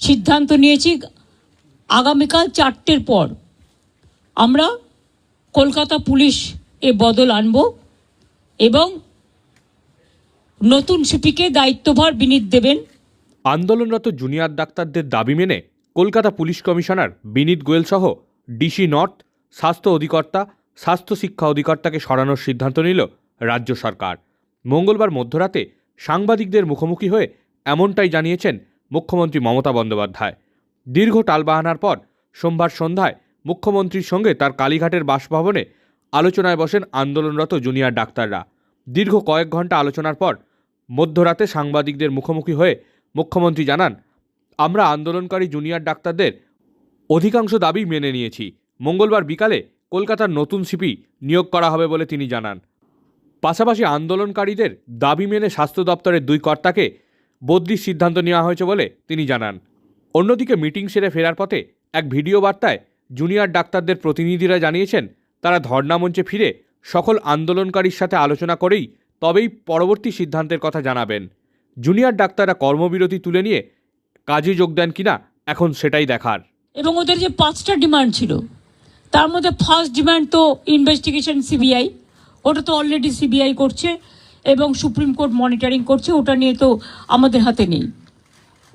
সিদ্ধান্ত নিয়েছি আগামীকাল চারটের পর আমরা কলকাতা পুলিশ এ বদল আনব এবং নতুন সিপিকে দায়িত্বভার বিনীত দেবেন। আন্দোলনরত জুনিয়র ডাক্তারদের দাবি মেনে কলকাতা পুলিশ কমিশনার বিনীত গোয়েল সহ ডিসি নর্থ, স্বাস্থ্য অধিকর্তা, স্বাস্থ্য শিক্ষা অধিকর্তাকে সরানোর সিদ্ধান্ত নিল রাজ্য সরকার। মঙ্গলবার মধ্যরাতে সাংবাদিকদের মুখোমুখি হয়ে এমনটাই জানিয়েছেন মুখ্যমন্ত্রী মমতা বন্দ্যোপাধ্যায়। দীর্ঘ টালবাহানার পর সোমবার সন্ধ্যায় মুখ্যমন্ত্রীর সঙ্গে তার কালীঘাটের বাসভবনে আলোচনায় বসেন আন্দোলনরত জুনিয়র ডাক্তাররা। দীর্ঘ কয়েক ঘণ্টা আলোচনার পর মধ্যরাতে সাংবাদিকদের মুখোমুখি হয়ে মুখ্যমন্ত্রী জানান, আমরা আন্দোলনকারী জুনিয়র ডাক্তারদের অধিকাংশ দাবি মেনে নিয়েছি। মঙ্গলবার বিকালে কলকাতার নতুন সিপি নিয়োগ করা হবে বলে তিনি জানান। পাশাপাশি আন্দোলনকারীদের দাবি মেনে স্বাস্থ্য দপ্তরের দুই কর্তাকে বদলির সিদ্ধান্ত নেওয়া হয়েছে বলে তিনি জানান। অন্যদিকে মিটিং সেরে ফেরার পথে এক ভিডিও বার্তায় জুনিয়র ডাক্তারদের প্রতিনিধিরা জানিয়েছেন, তারা ধর্নামঞ্চে ফিরে সকল আন্দোলনকারীর সাথে আলোচনা করেই তবেই পরবর্তী সিদ্ধান্তের কথা জানাবেন। জুনিয়র ডাক্তাররা কর্মবিরতি তুলে নিয়ে কাজে যোগ দেন কিনা এখন সেটাই দেখার। এবং ওদের যে পাঁচটা ডিমান্ড ছিল, তার মধ্যে ফার্স্ট ডিমান্ড তো ইনভেস্টিগেশন সিবিআই ওটা তো অলরেডি সিবিআই করছে। এবং সুপ্রিম কোর্ট মনিটরিং করছে, ওটা নিয়ে তো আমাদের হাতে নেই।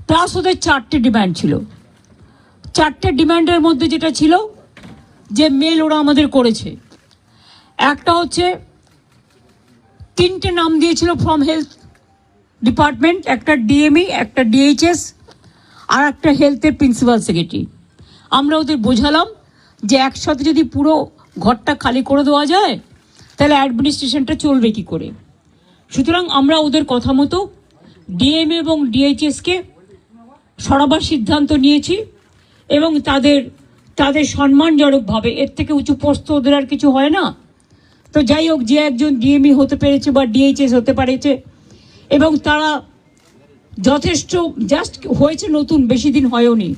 প্লাস ওদের চারটে ডিম্যান্ড ছিল। চারটে ডিম্যান্ডের মধ্যে যেটা ছিল, যে মেল ওরা আমাদের করেছে। একটা হচ্ছে, তিনটে নাম দিয়েছিল ফ্রম হেলথ ডিপার্টমেন্ট একটা ডিএমই একটা ডিএইচএস আর একটা হেলথের প্রিন্সিপাল সেক্রেটারি আমরা ওদের বোঝালাম যে একসাথে যদি পুরো ঘরটা খালি করে দেওয়া যায়, তাহলে অ্যাডমিনিস্ট্রেশনটা চলবে কি করে? সুতরাং আমরা ওদের কথা মতো ডিএম এবং ডিএইচএসকে সরাবার সিদ্ধান্ত নিয়েছি এবং তাদের তাদের সম্মানজনকভাবে, এর থেকে উঁচু পোস্ত ওদের আর কিছু হয় না। তো যাই হোক, যে একজন ডিএমই হতে পেরেছে বা ডিএইচএস হতে পেরেছে, এবং তারা যথেষ্ট, জাস্ট হয়েছে নতুন, বেশি দিন হয়ওনি।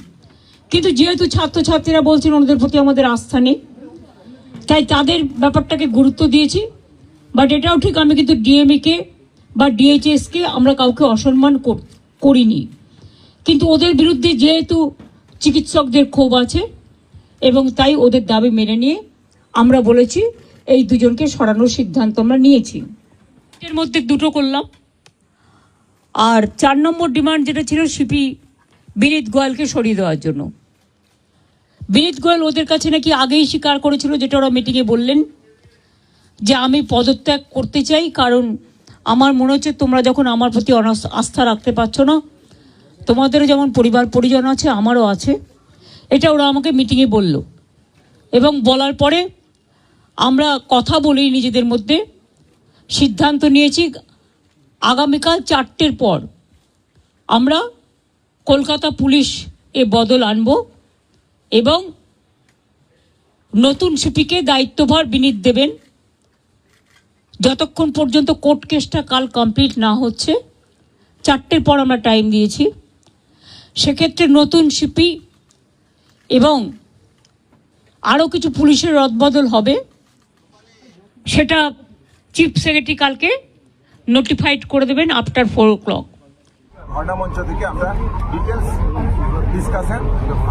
কিন্তু যেহেতু ছাত্রছাত্রীরা বলছেন ওদের প্রতি আমাদের আস্থা নেই, তাই তাদের ব্যাপারটাকে গুরুত্ব দিয়েছি। বাট এটাও ঠিক, আমি কিন্তু ডিএমইকে বা ডিএইচএসকে আমরা কাউকে অসম্মান কর- করিনি। কিন্তু ওদের বিরুদ্ধে যেহেতু চিকিৎসকদের ক্ষোভ আছে, এবং তাই ওদের দাবি মেনে নিয়ে আমরা বলেছি, এই দুজনকে সরানোর সিদ্ধান্ত আমরা নিয়েছি। এর মধ্যে দুটো করলাম। আর চার নম্বর ডিমান্ড যেটা ছিল সিপি বিনীত গোয়ালকে সরিয়ে দেওয়ার জন্য। বিনীত গোয়াল ওদের কাছে নাকি আগেই স্বীকার করেছিল, যেটা ওরা মিটিংয়ে বললেন। যে আমি পদত্যাগ করতে চাই, কারণ আমার মনে হচ্ছে তোমরা যখন আমার প্রতি আস্থা রাখতে পারছ না, তোমাদেরও যেমন পরিবার পরিজন আছে, আমারও আছে। এটা ওরা আমাকে মিটিংয়ে বলল। এবং বলার পরে আমরা কথা বলি নিজেদের মধ্যে। সিদ্ধান্ত নিয়েছি, আগামীকাল চারটের পর আমরা কলকাতা পুলিশ এ বদল আনব এবং নতুন সিপিকে দায়িত্বভার বিনীত দেবেন। যতক্ষণ পর্যন্ত কোর্ট কেসটা কাল কমপ্লিট না হচ্ছে, চারটের পর আমরা টাইম দিয়েছি। সেক্ষেত্রে নতুন সিপি এবং আরও কিছু পুলিশের রদবদল হবে, সেটা চিফ সেক্রেটারি কালকে নোটিফাইড করে দেবেন আফটার ফোর ও ক্লক থেকে আমরা ডিটেলস ডিসকাশন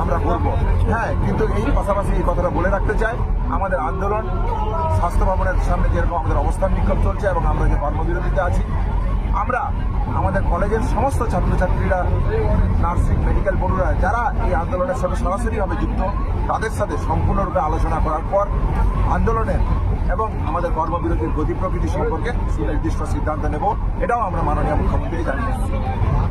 আমরা করব। হ্যাঁ কিন্তু এই পাশাপাশি এই কথাটা বলে রাখতে চাই, আমাদের আন্দোলন, স্বাস্থ্য ভবনের সামনে যেরকম আমাদের অবস্থান বিক্ষোভ চলছে এবং আমরা যে কর্মবিরতিতে আছি, আমরা আমাদের কলেজের সমস্ত ছাত্রছাত্রীরা, নার্সিং, মেডিকেল বন্ধুরা যারা এই আন্দোলনের সাথে সরাসরিভাবে যুক্ত, তাদের সাথে সম্পূর্ণরূপে আলোচনা করার পর আন্দোলনের এবং আমাদের কর্মবিরতির গতি প্রকৃতি সম্পর্কে সুনির্দিষ্ট সিদ্ধান্ত নেব। এটাও আমরা মাননীয় মুখ্যমন্ত্রী জানিয়েছি।